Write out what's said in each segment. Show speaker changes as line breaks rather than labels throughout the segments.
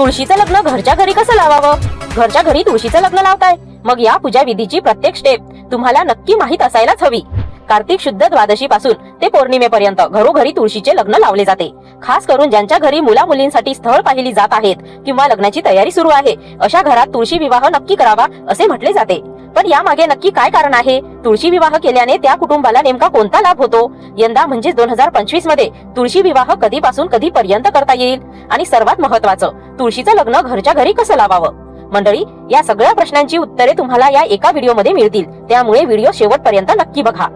तुळशीचं लग्न घरच्या घरी कसं लावावं? घरच्या घरी तुळशीचं लग्न लावताय. मग या पूजा विधीची प्रत्येक स्टेप तुम्हाला नक्की माहीत असायलाच हवी. कार्तिक शुद्ध द्वादशी पासून ते पौर्णिमेपर्यंत घरोघरी तुळशीचे लग्न लावले जाते. खास करून ज्यांच्या घरी मुला मुलींसाठी स्थळ पाहिली जात आहेत किंवा लग्नाची तयारी सुरू आहे अशा घरात तुळशी विवाह नक्की करावा असे म्हटले जाते. पण यामागे नक्की काय कारण आहे? तुळशी विवाह केल्याने त्या कुटुंबाला नेमका कोणता लाभ होतो? यंदा म्हणजे दोन हजार पंचवीसमध्ये तुळशी विवाह कधीपासून कधीपर्यंत करता येईल? आणि सर्वात महत्वाचं तुळशीचं लग्न घरच्या घरी कसं लावावं? मंडळी या सगळ्या प्रश्नांची उत्तरे तुम्हाला या एका व्हिडिओमध्ये मिळतील. त्यामुळे व्हिडिओ शेवटपर्यंत नक्की बघा.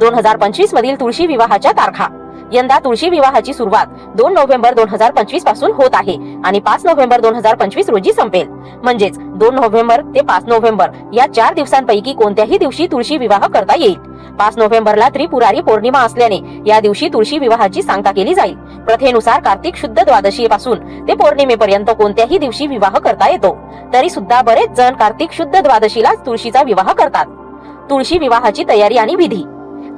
दोन हजार पंचवीस मधील तुळशी विवाहाच्या तारखा. यंदा तुळशी विवाहाची सुरुवात दोन नोव्हेंबर दोन हजार पंचवीसपासून होत आहे आणि पाच नोव्हेंबर दोन हजार पंचवीस रोजी संपेल. म्हणजेच दोन नोव्हेंबर ते पाच नोव्हेंबर या चार दिवसांपैकी कोणत्याही दिवशी तुळशी विवाह करता येईल. पाच नोव्हेंबरला त्रिपुरारी पौर्णिमा असल्याने या दिवशी तुळशी विवाहाची सांगता केली जाईल. प्रथेनुसार कार्तिक शुद्ध द्वादशी पासून ते पौर्णिमेपर्यंत कोणत्याही दिवशी विवाह करता येतो. तरी सुद्धा बरेच जण कार्तिक शुद्ध द्वादशीलाच तुळशीचा विवाह करतात. तुळशी विवाहाची तयारी आणि विधी.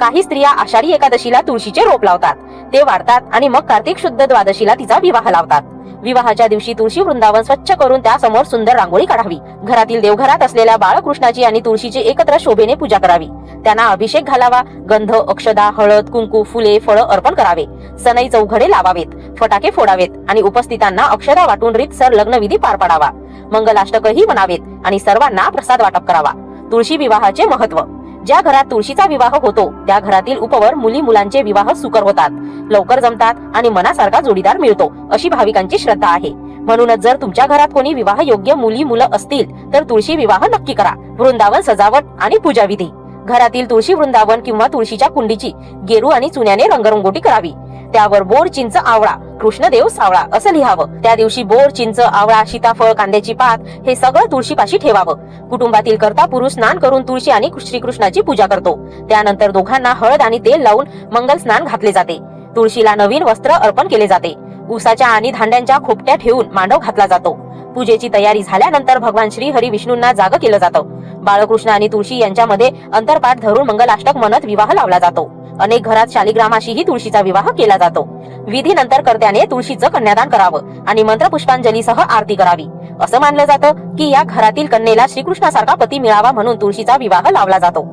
काही स्त्रिया आषाढी एकादशीला तुळशीचे रोप लावतात. ते वाढतात आणि मग कार्तिक शुद्ध द्वादशीला तिचा विवाह लावतात. विवाहाच्या दिवशी तुळशी वृंदावन स्वच्छ करून त्यासमोर सुंदर रांगोळी काढावी. घरातील देवघरात असलेल्या बाळकृष्णाची आणि तुळशीची एकत्र शोभेने पूजा करावी. त्यांना अभिषेक घालावा. गंध अक्षदा हळद कुंकू फुले फळं अर्पण करावे. सनई चौघडे लावावेत फटाके फोडावेत आणि उपस्थितांना अक्षदा वाटून रीतसर लग्नविधी पार पाडावा. मंगलाष्टकही म्हणावेत आणि सर्वांना प्रसाद वाटप करावा. तुळशी विवाहाचे महत्त्व ज्या घरात तुळशीचा विवाह होतो त्या घरातील उपवर मुली मुलांचे विवाह सुकर होतात. लवकर जमतात आणि मनासारखा जोडीदार मिळतो अशी भाविकांची श्रद्धा आहे. म्हणूनच जर तुमच्या घरात कोणी विवाह योग्य मुली मुलं असतील तर तुळशी विवाह नक्की करा. वृंदावन सजावट आणि पूजा विधी घरातील तुळशी वृंदावन किंवा तुळशीच्या कुंडीची गेरू आणि चुन्याने रंगरंगोटी करावी. त्यावर बोर चिंच आवळा कृष्णदेव सावळा असं लिहावं. त्या दिवशी बोर चिंच आवळा सीताफळ कांद्याची पात हे सगळं तुळशीपाशी ठेवावं. कुटुंबातील करता पुरुष स्नान करून तुळशी आणि श्रीकृष्णाची पूजा करतो. त्यानंतर दोघांना हळद आणि तेल लावून मंगल स्नान घातले जाते. तुळशीला नवीन वस्त्र अर्पण केले जाते. उसाच्या आणि धांड्यांच्या खोपट्या ठेवून मांडव घातला जातो. पूजेची तयारी झाल्यानंतर भगवान श्री हरी विष्णूंना जाग केलं जातं. बाळकृष्ण आणि तुळशी यांच्यामध्ये अंतरपाठ धरून मंगलाष्टक म्हणत विवाह लावला जातो. अनेक घरात शालिग्रामाशीही तुळशीचा विवाह केला जातो. विधी नंतर कर्त्याने तुळशीचं कन्यादान करावं आणि मंत्रपुष्पांजलीसह आरती करावी. असं मानलं जातं की या घरातील कन्येला श्रीकृष्णासारखा पती मिळावा म्हणून तुळशीचा विवाह लावला जातो.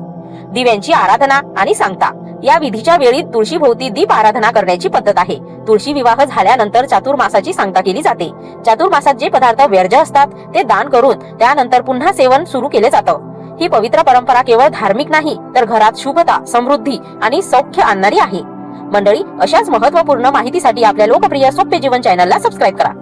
दिव्यांची आराधना आणि सांगता. या विधीच्या वेळी तुळशी भोवती दीप आराधना करण्याची पद्धत आहे. तुळशी विवाह झाल्यानंतर चातुर्मासाची सांगता केली जाते. चातुर्मासात जे पदार्थ व्यर्ज असतात ते दान करून त्यानंतर पुन्हा सेवन सुरू केले जातं. ही पवित्र परंपरा केवळ धार्मिक नाही तर घरात शुभता समृद्धी आणि सौख्य आणणारी आहे. मंडळी अशाच महत्त्वपूर्ण माहितीसाठी आपल्या लोकप्रिय सोपे जीवन चॅनलला सबस्क्राईब करा.